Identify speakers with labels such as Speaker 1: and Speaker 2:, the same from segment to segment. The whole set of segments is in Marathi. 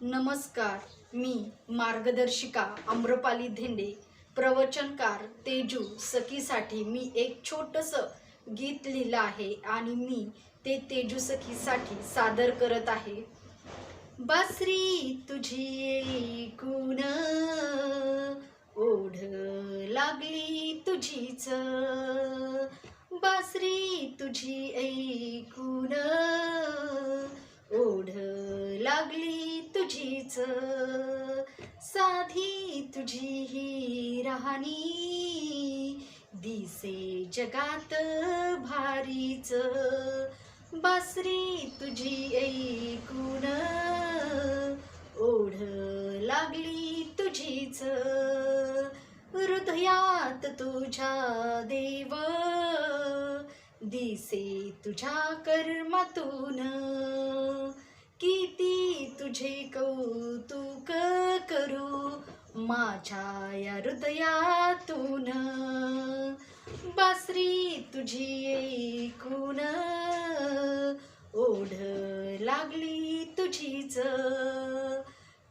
Speaker 1: नमस्कार मी मार्गदर्शिका आम्रपाली धेंडे प्रवचनकार तेजू सखीसाठी मी एक छोटंसं गीत लिहिलं आहे आणि मी ते तेजू सखीसाठी सादर करत आहे. बासरी तुझी कुण ओढ लागली तुझीच. बासरी तुझी ऐकून ओढ लागली तुझीच. साधी तुझी ही राहणी. दिसे जगात भारीच. बासरी तुझी ऐकून. ओढ लागली तुझीच. हृदयात तुझ्या देव. दिसे तुझ्या कर्मातून. किती तुझे कौतुक करू माझ्या या हृदयातून? बासरी तुझी ऐकून ओढ लागली तुझीच.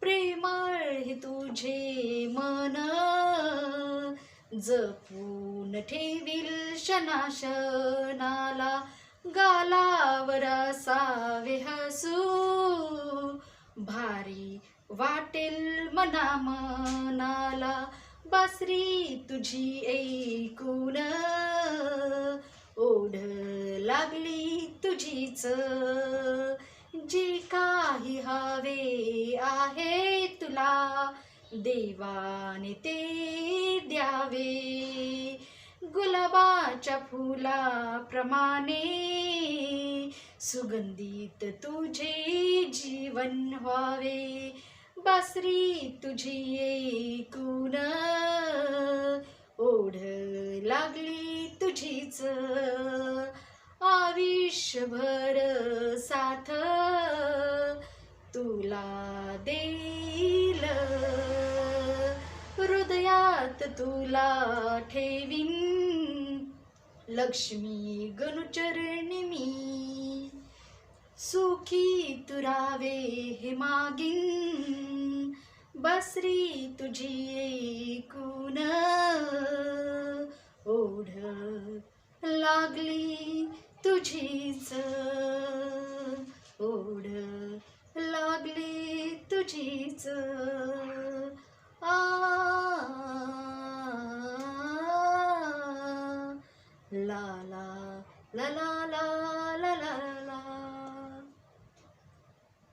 Speaker 1: प्रेमळ हे तुझे मन जपून ठेवील शनाशनाला गालावर असावे हसू. भारी वाटेल मना मनाला बासरी तुझी ऐकून. ओढ लागली तुझीच जे काही हवे आहे तुला देवाने ते द्यावे. गुलाबाच्या फुलाप्रमाणे सुगंधित तुझे जीवन व्हावे. बासरी तुझी ऐकून ओढ लागली तुझीच. आयुष्यभर साथ तुला देईल. हृदयात तुला ठेवीन. लक्ष्मी गणुचरणी पुरावे हे मागीन. बसरी तुझी एकून ओढ. लागली तुझीच ओढ. लागली तुझीच आ. la la la la la la la